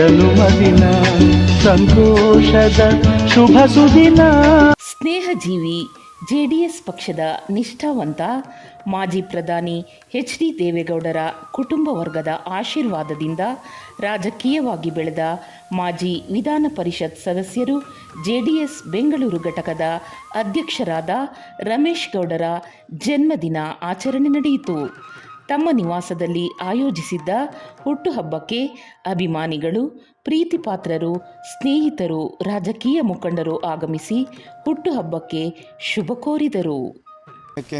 ಜನುಮದಿನ ಸಂತೋಷದ ಶುಭ ಸುದಿನ. ಸ್ನೇಹಜೀವಿ, ಜೆಡಿಎಸ್ ಪಕ್ಷದ ನಿಷ್ಠಾವಂತ ಮಾಜಿ ಪ್ರಧಾನಿ ಎಚ್ ಡಿ ದೇವೇಗೌಡರ ಕುಟುಂಬ ವರ್ಗದ ಆಶೀರ್ವಾದದಿಂದ ರಾಜಕೀಯವಾಗಿ ಬೆಳೆದ ಮಾಜಿ ವಿಧಾನ ಪರಿಷತ್ ಸದಸ್ಯರು ಜೆಡಿಎಸ್ ಬೆಂಗಳೂರು ಘಟಕದ ಅಧ್ಯಕ್ಷರಾದ ರಮೇಶ್ ಗೌಡರ ಜನ್ಮದಿನ ಆಚರಣೆ ನಡೆಯಿತು. ತಮ್ಮ ನಿವಾಸದಲ್ಲಿ ಆಯೋಜಿಸಿದ್ದ ಹುಟ್ಟುಹಬ್ಬಕ್ಕೆ ಅಭಿಮಾನಿಗಳು, ಪ್ರೀತಿಪಾತ್ರರು, ಸ್ನೇಹಿತರು, ರಾಜಕೀಯ ಮುಖಂಡರು ಆಗಮಿಸಿ ಹುಟ್ಟುಹಬ್ಬಕ್ಕೆ ಶುಭ ಕೋರಿದರು.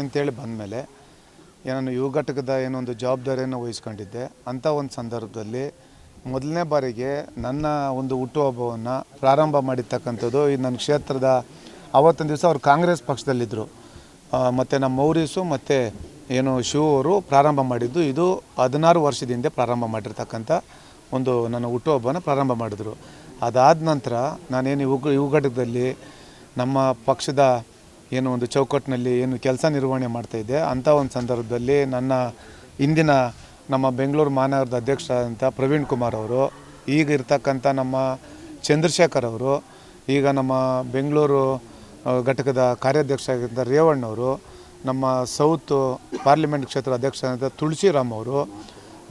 ಅಂತೇಳಿ ಬಂದಮೇಲೆ ಏನೋ ಯುವ ಘಟಕದ ಏನೊಂದು ಜವಾಬ್ದಾರಿಯನ್ನು ವಹಿಸ್ಕೊಂಡಿದ್ದೆ. ಅಂಥ ಒಂದು ಸಂದರ್ಭದಲ್ಲಿ ಮೊದಲನೇ ಬಾರಿಗೆ ನನ್ನ ಒಂದು ಹುಟ್ಟುಹಬ್ಬವನ್ನು ಪ್ರಾರಂಭ ಮಾಡಿರ್ತಕ್ಕಂಥದ್ದು ಈ ನನ್ನ ಕ್ಷೇತ್ರದ ಆವತ್ತಿನ ದಿವಸ ಅವರು ಕಾಂಗ್ರೆಸ್ ಪಕ್ಷದಲ್ಲಿದ್ದರು. ಮತ್ತು ನಮ್ಮ ಮೌರೀಸು ಮತ್ತು ಏನು ಶಿವ ಅವರು ಪ್ರಾರಂಭ ಮಾಡಿದ್ದು, ಇದು ಹದಿನಾರು ವರ್ಷದಿಂದ ಪ್ರಾರಂಭ ಮಾಡಿರ್ತಕ್ಕಂಥ ಒಂದು ನನ್ನ ಹುಟ್ಟುಹಬ್ಬನ ಪ್ರಾರಂಭ ಮಾಡಿದರು. ಅದಾದ ನಂತರ ನಾನೇನು ಯುವ ಘಟಕದಲ್ಲಿ ನಮ್ಮ ಪಕ್ಷದ ಏನು ಒಂದು ಚೌಕಟ್ಟಿನಲ್ಲಿ ಏನು ಕೆಲಸ ನಿರ್ವಹಣೆ ಮಾಡ್ತಾಯಿದ್ದೆ ಅಂಥ ಒಂದು ಸಂದರ್ಭದಲ್ಲಿ ನನ್ನ ಇಂದಿನ ನಮ್ಮ ಬೆಂಗಳೂರು ಮಹಾನಗರದ ಅಧ್ಯಕ್ಷರಾದಂಥ ಪ್ರವೀಣ್ ಕುಮಾರ್ ಅವರು, ಈಗ ಇರ್ತಕ್ಕಂಥ ನಮ್ಮ ಚಂದ್ರಶೇಖರ್ ಅವರು, ಈಗ ನಮ್ಮ ಬೆಂಗಳೂರು ಘಟಕದ ಕಾರ್ಯಾಧ್ಯಕ್ಷ ಆಗಿದ್ದ ರೇವಣ್ಣವರು, ನಮ್ಮ ಸೌತ್ ಪಾರ್ಲಿಮೆಂಟ್ ಕ್ಷೇತ್ರ ಅಧ್ಯಕ್ಷರಾದ ತುಳಸಿರಾಮ್ ಅವರು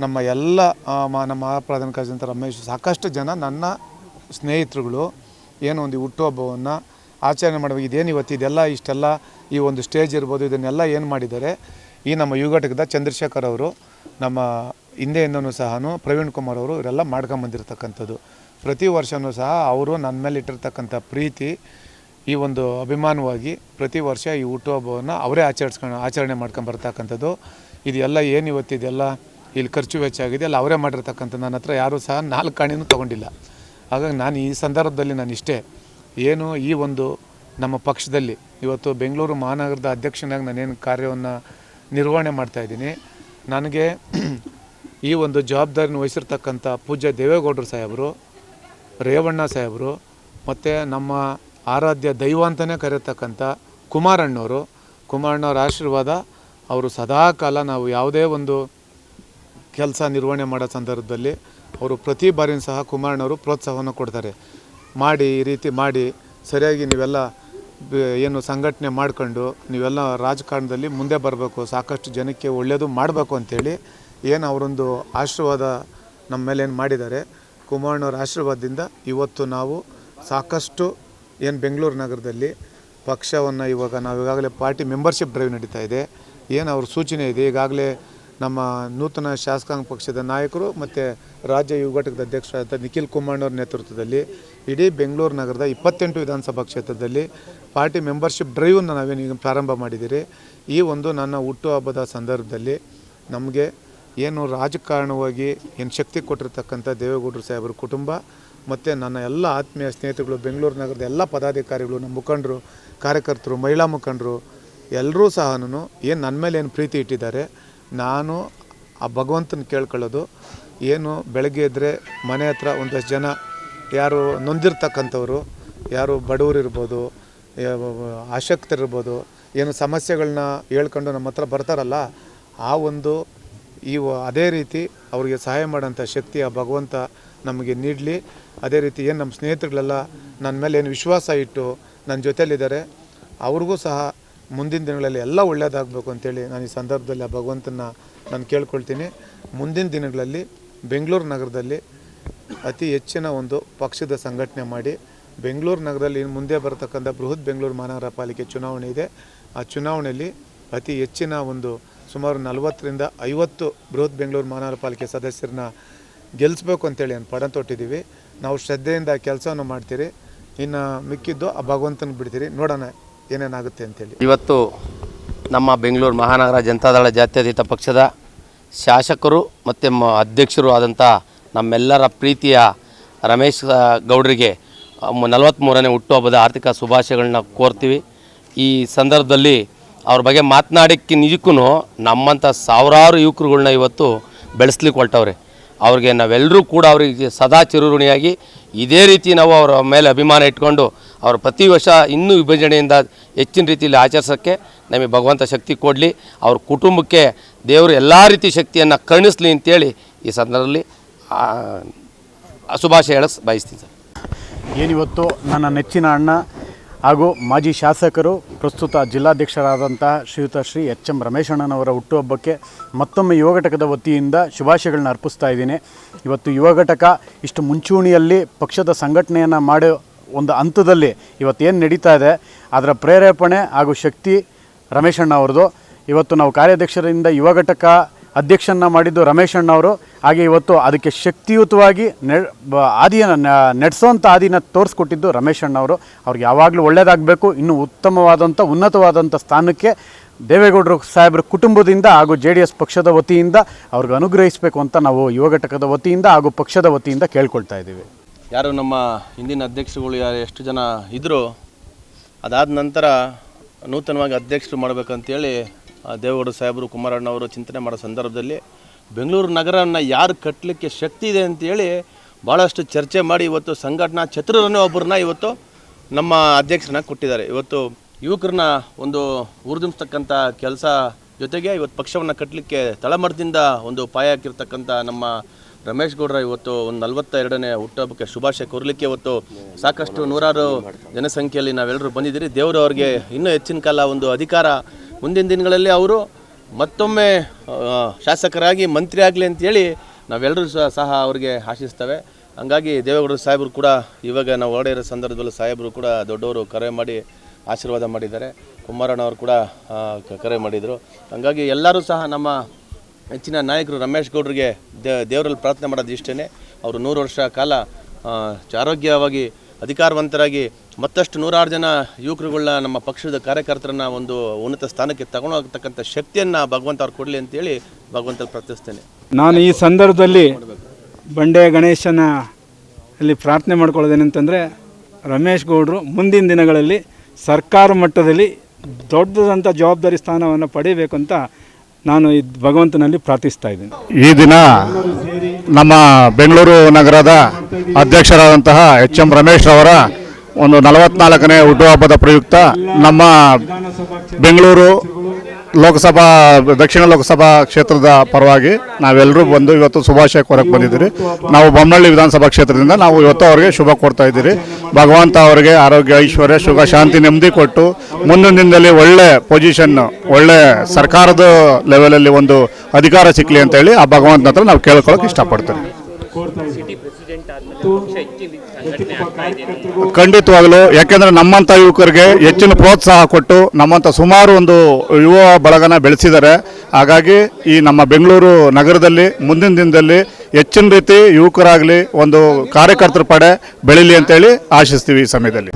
ನಮ್ಮ ಎಲ್ಲ ನಮ್ಮ ಪ್ರಧಾನ ಕಾರ್ಯದರ್ಶಿ ರಮೇಶ್ ಸಾಕಷ್ಟು ಜನ ನನ್ನ ಸ್ನೇಹಿತರುಗಳು, ಏನೋ ಒಂದು ಹುಟ್ಟುಹಬ್ಬವನ್ನು ಆಚರಣೆ ಮಾಡುವಾಗ ಇದೇನು ಇವತ್ತು ಇದೆಲ್ಲ, ಇಷ್ಟೆಲ್ಲ, ಈ ಒಂದು ಸ್ಟೇಜ್ ಇರ್ಬೋದು, ಇದನ್ನೆಲ್ಲ ಏನು ಮಾಡಿದ್ದಾರೆ, ಈ ನಮ್ಮ ಯುವ ಘಟಕದ ಚಂದ್ರಶೇಖರ್ ಅವರು, ನಮ್ಮ ಹಿಂದೆಯಿಂದನೂ ಸಹ ಪ್ರವೀಣ್ ಕುಮಾರ್ ಅವರು, ಇವರೆಲ್ಲ ಮಾಡ್ಕೊಂಬಂದಿರತಕ್ಕಂಥದ್ದು. ಪ್ರತಿ ವರ್ಷವೂ ಸಹ ಅವರು ನನ್ನ ಮೇಲೆ ಇಟ್ಟಿರ್ತಕ್ಕಂಥ ಪ್ರೀತಿ ಈ ಒಂದು ಅಭಿಮಾನವಾಗಿ ಪ್ರತಿ ವರ್ಷ ಈ ಹುಟ್ಟುಹಬ್ಬವನ್ನು ಅವರೇ ಆಚರಿಸ್ಕೊಂಡು ಆಚರಣೆ ಮಾಡ್ಕೊಂಡು ಬರ್ತಕ್ಕಂಥದ್ದು. ಇದೆಲ್ಲ ಏನು ಇವತ್ತು ಇದೆಲ್ಲ? ಇಲ್ಲಿ ಖರ್ಚು ವೆಚ್ಚ ಆಗಿದೆ ಅಲ್ಲ ಅವರೇ ಮಾಡಿರ್ತಕ್ಕಂಥ ನನ್ನ ಹತ್ರ ಯಾರೂ ಸಹ ನಾಲ್ಕು ಕಾಣಿನೂ ತೊಗೊಂಡಿಲ್ಲ. ಹಾಗಾಗಿ ನಾನು ಈ ಸಂದರ್ಭದಲ್ಲಿ ನಾನು ಇಷ್ಟೇ. ಏನು ಈ ಒಂದು ನಮ್ಮ ಪಕ್ಷದಲ್ಲಿ ಇವತ್ತು ಬೆಂಗಳೂರು ಮಹಾನಗರದ ಅಧ್ಯಕ್ಷನಾಗಿ ನಾನೇನು ಕಾರ್ಯವನ್ನು ನಿರ್ವಹಣೆ ಮಾಡ್ತಾಯಿದ್ದೀನಿ ನನಗೆ ಈ ಒಂದು ಜವಾಬ್ದಾರಿನ ವಹಿಸಿರ್ತಕ್ಕಂಥ ಪೂಜ್ಯ ದೇವೇಗೌಡರು ಸಾಹೇಬರು, ರೇವಣ್ಣ ಸಾಹೇಬರು, ಮತ್ತು ನಮ್ಮ ಆರಾಧ್ಯ ದೈವ ಅಂತಲೇ ಕರೆಯತಕ್ಕಂಥ ಕುಮಾರಣ್ಣವರು. ಕುಮಾರಣ್ಣವ್ರ ಆಶೀರ್ವಾದ ಅವರು ಸದಾಕಾಲ ನಾವು ಯಾವುದೇ ಒಂದು ಕೆಲಸ ನಿರ್ವಹಣೆ ಮಾಡೋ ಸಂದರ್ಭದಲ್ಲಿ ಅವರು ಪ್ರತಿ ಬಾರಿಯೂ ಸಹ ಕುಮಾರಣ್ಣವರು ಪ್ರೋತ್ಸಾಹವನ್ನು ಕೊಡ್ತಾರೆ. ಮಾಡಿ, ಈ ರೀತಿ ಮಾಡಿ, ಸರಿಯಾಗಿ ನೀವೆಲ್ಲ ಏನು ಸಂಘಟನೆ ಮಾಡ್ಕೊಂಡು ನೀವೆಲ್ಲ ರಾಜಕಾರಣದಲ್ಲಿ ಮುಂದೆ ಬರಬೇಕು, ಸಾಕಷ್ಟು ಜನಕ್ಕೆ ಒಳ್ಳೆಯದು ಮಾಡಬೇಕು ಅಂಥೇಳಿ ಏನು ಅವರೊಂದು ಆಶೀರ್ವಾದ ನಮ್ಮ ಮೇಲೆ ಏನು ಮಾಡಿದ್ದಾರೆ. ಕುಮಾರಣ್ಣವ್ರ ಆಶೀರ್ವಾದದಿಂದ ಇವತ್ತು ನಾವು ಸಾಕಷ್ಟು ಏನು ಬೆಂಗಳೂರು ನಗರದಲ್ಲಿ ಪಕ್ಷವನ್ನು ಇವಾಗ ನಾವು ಈಗಾಗಲೇ ಪಾರ್ಟಿ ಮೆಂಬರ್ಶಿಪ್ ಡ್ರೈವ್ ನಡೀತಾ ಇದೆ. ಏನು ಅವ್ರ ಸೂಚನೆ ಇದೆ? ಈಗಾಗಲೇ ನಮ್ಮ ನೂತನ ಶಾಸಕಾಂಗ ಪಕ್ಷದ ನಾಯಕರು ಮತ್ತು ರಾಜ್ಯ ಯುವ ಘಟಕದ ಅಧ್ಯಕ್ಷರಾದ ನಿಖಿಲ್ ಕುಮಾರ್ನವ್ರ ನೇತೃತ್ವದಲ್ಲಿ ಇಡೀ ಬೆಂಗಳೂರು ನಗರದ ಇಪ್ಪತ್ತೆಂಟು ವಿಧಾನಸಭಾ ಕ್ಷೇತ್ರದಲ್ಲಿ ಪಾರ್ಟಿ ಮೆಂಬರ್ಶಿಪ್ ಡ್ರೈವನ್ನು ನಾವೇನು ಪ್ರಾರಂಭ ಮಾಡಿದ್ದೀರಿ ಈ ಒಂದು ನನ್ನ ಹುಟ್ಟುಹಬ್ಬದ ಸಂದರ್ಭದಲ್ಲಿ ನಮಗೆ ಏನು ರಾಜಕಾರಣವಾಗಿ ಏನು ಶಕ್ತಿ ಕೊಟ್ಟಿರ್ತಕ್ಕಂಥ ದೇವೇಗೌಡರು ಸಾಹೇಬರ ಕುಟುಂಬ ಮತ್ತು ನನ್ನ ಎಲ್ಲ ಆತ್ಮೀಯ ಸ್ನೇಹಿತರುಗಳು ಬೆಂಗಳೂರು ನಗರದ ಎಲ್ಲ ಪದಾಧಿಕಾರಿಗಳು, ನಮ್ಮ ಮುಖಂಡರು, ಕಾರ್ಯಕರ್ತರು, ಮಹಿಳಾ ಮುಖಂಡರು ಎಲ್ಲರೂ ಸಹ ಏನು ನನ್ನ ಮೇಲೆ ಏನು ಪ್ರೀತಿ ಇಟ್ಟಿದ್ದಾರೆ, ನಾನು ಆ ಭಗವಂತನ ಕೇಳ್ಕೊಳ್ಳೋದು. ಏನು ಬೆಳಗ್ಗೆ ಇದ್ದರೆ ಮನೆ ಹತ್ರ ಒಂದಷ್ಟು ಜನ ಯಾರು ನೊಂದಿರ್ತಕ್ಕಂಥವ್ರು, ಯಾರು ಬಡವರಿರ್ಬೋದು ಆಸಕ್ತರಿರ್ಬೋದು ಏನು ಸಮಸ್ಯೆಗಳನ್ನ ಹೇಳ್ಕೊಂಡು ನಮ್ಮ ಹತ್ರ ಬರ್ತಾರಲ್ಲ, ಆ ಒಂದು ಈ ವ- ಅದೇ ರೀತಿ ಅವರಿಗೆ ಸಹಾಯ ಮಾಡೋಂಥ ಶಕ್ತಿ ಆ ಭಗವಂತ ನಮಗೆ ನೀಡಲಿ. ಅದೇ ರೀತಿ ಏನು ನಮ್ಮ ಸ್ನೇಹಿತರುಗಳೆಲ್ಲ ನನ್ನ ಮೇಲೆ ಏನು ವಿಶ್ವಾಸ ಇಟ್ಟು ನನ್ನ ಜೊತೆಯಲ್ಲಿದ್ದಾರೆ. ಅವ್ರಿಗೂ ಸಹ ಮುಂದಿನ ದಿನಗಳಲ್ಲಿ ಎಲ್ಲ ಒಳ್ಳೆಯದಾಗಬೇಕು ಅಂತೇಳಿ ನಾನು ಈ ಸಂದರ್ಭದಲ್ಲಿ ಆ ಭಗವಂತನ ನಾನು ಕೇಳ್ಕೊಳ್ತೀನಿ. ಮುಂದಿನ ದಿನಗಳಲ್ಲಿ ಬೆಂಗಳೂರು ನಗರದಲ್ಲಿ ಅತಿ ಹೆಚ್ಚಿನ ಒಂದು ಪಕ್ಷದ ಸಂಘಟನೆ ಮಾಡಿ, ಬೆಂಗಳೂರು ನಗರದಲ್ಲಿ ಮುಂದೆ ಬರತಕ್ಕಂಥ ಬೃಹತ್ ಬೆಂಗಳೂರು ಮಹಾನಗರ ಪಾಲಿಕೆ ಚುನಾವಣೆ ಇದೆ. ಆ ಚುನಾವಣೆಯಲ್ಲಿ ಅತಿ ಹೆಚ್ಚಿನ ಒಂದು ಸುಮಾರು ನಲವತ್ತರಿಂದ ಐವತ್ತು ಬೃಹತ್ ಬೆಂಗಳೂರು ಮಹಾನಗರ ಪಾಲಿಕೆ ಸದಸ್ಯರನ್ನ ಗೆಲ್ಲಿಸ್ಬೇಕು ಅಂತೇಳಿ ನಾನು ಪಣ ತೊಟ್ಟಿದ್ದೀವಿ. ನಾವು ಶ್ರದ್ಧೆಯಿಂದ ಕೆಲಸವನ್ನು ಮಾಡ್ತೀರಿ. ಇನ್ನು ಮಿಕ್ಕಿದ್ದು ಆ ಭಗವಂತನ ಬಿಡ್ತೀರಿ. ನೋಡೋಣ ಏನೇನಾಗುತ್ತೆ ಅಂತೇಳಿ. ಇವತ್ತು ನಮ್ಮ ಬೆಂಗಳೂರು ಮಹಾನಗರ ಜನತಾದಳ ಜಾತ್ಯತೀತ ಪಕ್ಷದ ಶಾಸಕರು ಮತ್ತು ಅಧ್ಯಕ್ಷರು ಆದಂಥ ನಮ್ಮೆಲ್ಲರ ಪ್ರೀತಿಯ ರಮೇಶ್ ಗೌಡರಿಗೆ ನಲವತ್ತ್ಮೂರನೇ ಹುಟ್ಟುಹಬ್ಬದ ಆರ್ಥಿಕ ಶುಭಾಶಯಗಳನ್ನ ಕೋರ್ತೀವಿ. ಈ ಸಂದರ್ಭದಲ್ಲಿ ಅವ್ರ ಬಗ್ಗೆ ಮಾತನಾಡೋಕ್ಕೆ ನಿಜಕ್ಕೂ ನಮ್ಮಂಥ ಸಾವಿರಾರು ಯುವಕರುಗಳ್ನ ಇವತ್ತು ಬೆಳೆಸ್ಲಿಕ್ಕೆ ಹೊರಟವ್ರೆ. ಅವ್ರಿಗೆ ನಾವೆಲ್ಲರೂ ಕೂಡ ಅವರಿಗೆ ಸದಾ ಚಿರುಋಣಿಯಾಗಿ ಇದೇ ರೀತಿ ನಾವು ಅವರ ಮೇಲೆ ಅಭಿಮಾನ ಇಟ್ಕೊಂಡು ಅವರು ಪ್ರತಿ ವರ್ಷ ಇನ್ನೂ ವಿಭಜನೆಯಿಂದ ಹೆಚ್ಚಿನ ರೀತಿಯಲ್ಲಿ ಆಚರಿಸೋಕ್ಕೆ ನಮಗೆ ಭಗವಂತ ಶಕ್ತಿ ಕೊಡಲಿ. ಅವ್ರ ಕುಟುಂಬಕ್ಕೆ ದೇವರು ಎಲ್ಲ ರೀತಿ ಶಕ್ತಿಯನ್ನು ಕರುಣಿಸ್ಲಿ ಅಂತೇಳಿ ಈ ಸಂದರ್ಭದಲ್ಲಿ ಶುಭಾಶಯ ಹೇಳಸ್ ಬಯಸ್ತೀನಿ ಸರ್. ಏನಿವತ್ತು ನನ್ನ ನೆಚ್ಚಿನ ಅಣ್ಣ ಹಾಗೂ ಮಾಜಿ ಶಾಸಕರು, ಪ್ರಸ್ತುತ ಜಿಲ್ಲಾಧ್ಯಕ್ಷರಾದಂಥ ಶ್ರೀಯುತ ಶ್ರೀ ಎಚ್ ಎಂ ರಮೇಶಣ್ಣನವರ ಹುಟ್ಟುಹಬ್ಬಕ್ಕೆ ಮತ್ತೊಮ್ಮೆ ಯುವ ಘಟಕದ ವತಿಯಿಂದ ಶುಭಾಶಯಗಳನ್ನ ಅರ್ಪಿಸ್ತಾ ಇದ್ದೀನಿ. ಇವತ್ತು ಯುವ ಘಟಕ ಇಷ್ಟು ಮುಂಚೂಣಿಯಲ್ಲಿ ಪಕ್ಷದ ಸಂಘಟನೆಯನ್ನು ಮಾಡೋ ಒಂದು ಹಂತದಲ್ಲಿ ಇವತ್ತೇನು ನಡೀತಾ ಇದೆ, ಅದರ ಪ್ರೇರೇಪಣೆ ಹಾಗೂ ಶಕ್ತಿ ರಮೇಶಣ್ಣ ಅವ್ರದ್ದು ಇವತ್ತು ನಾವು ಕಾರ್ಯಾಧ್ಯಕ್ಷರಿಂದ ಯುವ ಘಟಕ ಅಧ್ಯಕ್ಷನ್ನ ಮಾಡಿದ್ದು ರಮೇಶ್ ಅಣ್ಣವರು. ಹಾಗೆ ಇವತ್ತು ಅದಕ್ಕೆ ಶಕ್ತಿಯುತವಾಗಿ ನೆ ಆದಿನ ನಡೆಸೋಂಥ ಆದಿನ ತೋರಿಸ್ಕೊಟ್ಟಿದ್ದು ರಮೇಶ್ ಅಣ್ಣವರು. ಅವ್ರಿಗೆ ಯಾವಾಗಲೂ ಒಳ್ಳೆಯದಾಗಬೇಕು ಇನ್ನೂ ಉತ್ತಮವಾದಂಥ ಉನ್ನತವಾದಂಥ ಸ್ಥಾನಕ್ಕೆ ದೇವೇಗೌಡರು ಸಾಹೇಬ್ರ ಕುಟುಂಬದಿಂದ ಹಾಗೂ ಜೆ ಡಿ ಎಸ್ ಪಕ್ಷದ ವತಿಯಿಂದ ಅವ್ರಿಗೆ ಅನುಗ್ರಹಿಸಬೇಕು ಅಂತ ನಾವು ಯುವ ಘಟಕದ ವತಿಯಿಂದ ಹಾಗೂ ಪಕ್ಷದ ವತಿಯಿಂದ ಕೇಳ್ಕೊಳ್ತಾ ಇದ್ದೀವಿ. ಯಾರು ನಮ್ಮ ಹಿಂದಿನ ಅಧ್ಯಕ್ಷರುಗಳು ಯಾರು, ಎಷ್ಟು ಜನ ಇದ್ದರು ಅದಾದ ನಂತರ ನೂತನವಾಗಿ ಅಧ್ಯಕ್ಷರು ಮಾಡಬೇಕಂತೇಳಿ ದೇವೇಗೌಡ ಸಾಹೇಬರು ಕುಮಾರಣ್ಣವರು ಚಿಂತನೆ ಮಾಡೋ ಸಂದರ್ಭದಲ್ಲಿ ಬೆಂಗಳೂರು ನಗರವನ್ನು ಯಾರು ಕಟ್ಟಲಿಕ್ಕೆ ಶಕ್ತಿ ಇದೆ ಅಂತೇಳಿ ಭಾಳಷ್ಟು ಚರ್ಚೆ ಮಾಡಿ ಇವತ್ತು ಸಂಘಟನಾ ಚತುರರನ್ನೇ ಒಬ್ಬರನ್ನ ಇವತ್ತು ನಮ್ಮ ಅಧ್ಯಕ್ಷರನ್ನ ಕೊಟ್ಟಿದ್ದಾರೆ. ಇವತ್ತು ಯುವಕರನ್ನ ಒಂದು ಹುರಿದುಂಬಿಸ್ತಕ್ಕಂಥ ಕೆಲಸ ಜೊತೆಗೆ ಇವತ್ತು ಪಕ್ಷವನ್ನು ಕಟ್ಟಲಿಕ್ಕೆ ತಳಮರದಿಂದ ಒಂದು ಪಾಯ ಹಾಕಿರ್ತಕ್ಕಂಥ ನಮ್ಮ ರಮೇಶ್ ಗೌಡ್ರ ಇವತ್ತು ಒಂದು ನಲವತ್ತ ಎರಡನೇ ಹುಟ್ಟುಹಬ್ಬಕ್ಕೆ ಶುಭಾಶಯ ಕೋರಲಿಕ್ಕೆ ಇವತ್ತು ಸಾಕಷ್ಟು ನೂರಾರು ಜನಸಂಖ್ಯೆಯಲ್ಲಿ ನಾವೆಲ್ಲರೂ ಬಂದಿದ್ದೀರಿ. ದೇವರು ಅವ್ರಿಗೆ ಇನ್ನೂ ಹೆಚ್ಚಿನ ಕಾಲ ಒಂದು ಅಧಿಕಾರ. ಮುಂದಿನ ದಿನಗಳಲ್ಲಿ ಅವರು ಮತ್ತೊಮ್ಮೆ ಶಾಸಕರಾಗಿ ಮಂತ್ರಿ ಆಗಲಿ ಅಂತೇಳಿ ನಾವೆಲ್ಲರೂ ಸಹ ಅವ್ರಿಗೆ ಆಶಿಸ್ತೇವೆ. ಹಂಗಾಗಿ ದೇವೇಗೌಡರು ಸಾಹೇಬರು ಕೂಡ ಇವಾಗ ನಾವು ಓಡಿರೋ ಸಂದರ್ಭದಲ್ಲಿ ಸಾಹೇಬರು ಕೂಡ ದೊಡ್ಡವರು ಕರೆ ಮಾಡಿ ಆಶೀರ್ವಾದ ಮಾಡಿದ್ದಾರೆ. ಕುಮಾರಣ್ಣವರು ಕೂಡ ಕರೆ ಮಾಡಿದರು. ಹಂಗಾಗಿ ಎಲ್ಲರೂ ಸಹ ನಮ್ಮ ಹೆಚ್ಚಿನ ನಾಯಕರು ರಮೇಶ್ ಗೌಡ್ರಿಗೆ ದೇವರಲ್ಲಿ ಪ್ರಾರ್ಥನೆ ಮಾಡೋದು ಇಷ್ಟೇ ಅವರು ನೂರು ವರ್ಷ ಕಾಲ ಆರೋಗ್ಯವಾಗಿ ಅಧಿಕಾರವಂತರಾಗಿ ಮತ್ತಷ್ಟು ನೂರಾರು ಜನ ಯುವಕರುಗಳನ್ನ ನಮ್ಮ ಪಕ್ಷದ ಕಾರ್ಯಕರ್ತರನ್ನ ಒಂದು ಉನ್ನತ ಸ್ಥಾನಕ್ಕೆ ತಗೊಂಡೋಗ್ತಕ್ಕಂಥ ಶಕ್ತಿಯನ್ನು ಭಗವಂತ ಅವ್ರು ಕೊಡಲಿ ಅಂತೇಳಿ ಭಗವಂತಲ್ಲಿ ಪ್ರಾರ್ಥಿಸ್ತೇನೆ. ನಾನು ಈ ಸಂದರ್ಭದಲ್ಲಿ ಬಂಡೆ ಗಣೇಶನ ಅಲ್ಲಿ ಪ್ರಾರ್ಥನೆ ಮಾಡ್ಕೊಳ್ಳೋದೇನಂತಂದರೆ ರಮೇಶ್ ಗೌಡರು ಮುಂದಿನ ದಿನಗಳಲ್ಲಿ ಸರ್ಕಾರ ಮಟ್ಟದಲ್ಲಿ ದೊಡ್ಡದಂಥ ಜವಾಬ್ದಾರಿ ಸ್ಥಾನವನ್ನು ಪಡೀಬೇಕು ಅಂತ ನಾನು ಈ ಭಗವಂತನಲ್ಲಿ ಪ್ರಾರ್ಥಿಸ್ತಾ ಇದ್ದೀನಿ. ಈ ದಿನ ನಮ್ಮ ಬೆಂಗಳೂರು ನಗರದ ಅಧ್ಯಕ್ಷರಾದಂತಹ ಎಚ್ ಎಂ ರಮೇಶ್ ರವರ ಒಂದು ನಲವತ್ನಾಲ್ಕನೇ ಹುಟ್ಟುಹಬ್ಬದ ಪ್ರಯುಕ್ತ ನಮ್ಮ ಬೆಂಗಳೂರು ಲೋಕಸಭಾ, ದಕ್ಷಿಣ ಲೋಕಸಭಾ ಕ್ಷೇತ್ರದ ಪರವಾಗಿ ನಾವೆಲ್ಲರೂ ಬಂದು ಇವತ್ತು ಶುಭಾಶಯ ಕೋರಕ್ಕೆ ಬಂದಿದ್ದೀರಿ. ನಾವು ಬೊಮ್ಮನಹಳ್ಳಿ ವಿಧಾನಸಭಾ ಕ್ಷೇತ್ರದಿಂದ ನಾವು ಇವತ್ತು ಅವರಿಗೆ ಶುಭ ಕೊಡ್ತಾ ಇದ್ದೀರಿ. ಭಗವಂತ ಅವರಿಗೆ ಆರೋಗ್ಯ, ಐಶ್ವರ್ಯ ಶುಭ ಶಾಂತಿ, ನೆಮ್ಮದಿ ಕೊಟ್ಟು ಮುಂದಿನ ದಿನದಲ್ಲಿ ಒಳ್ಳೆ ಪೊಸಿಷನ್ ಒಳ್ಳೆ ಸರ್ಕಾರದ ಲೆವೆಲಲ್ಲಿ ಒಂದು ಅಧಿಕಾರ ಸಿಕ್ಕಲಿ ಅಂತೇಳಿ ಆ ಭಗವಂತನ ಹತ್ರ ನಾವು ಕೇಳ್ಕೊಳ್ಳೋಕೆ ಇಷ್ಟಪಡ್ತೇವೆ. ಖಂಡಿತವಾಗಲೂ, ಯಾಕೆಂದ್ರೆ ನಮ್ಮಂಥ ಯುವಕರಿಗೆ ಹೆಚ್ಚಿನ ಪ್ರೋತ್ಸಾಹ ಕೊಟ್ಟು ನಮ್ಮಂಥ ಸುಮಾರು ಒಂದು ಯುವ ಬಳಗನ ಬೆಳೆಸಿದ್ದಾರೆ. ಹಾಗಾಗಿ ಈ ನಮ್ಮ ಬೆಂಗಳೂರು ನಗರದಲ್ಲಿ ಮುಂದಿನ ದಿನದಲ್ಲಿ ಹೆಚ್ಚಿನ ರೀತಿ ಯುವಕರಾಗಲಿ ಒಂದು ಕಾರ್ಯಕರ್ತರ ಪಡೆ ಬೆಳೀಲಿ ಅಂತೇಳಿ ಆಶಿಸ್ತೀವಿ ಈ ಸಮಯದಲ್ಲಿ.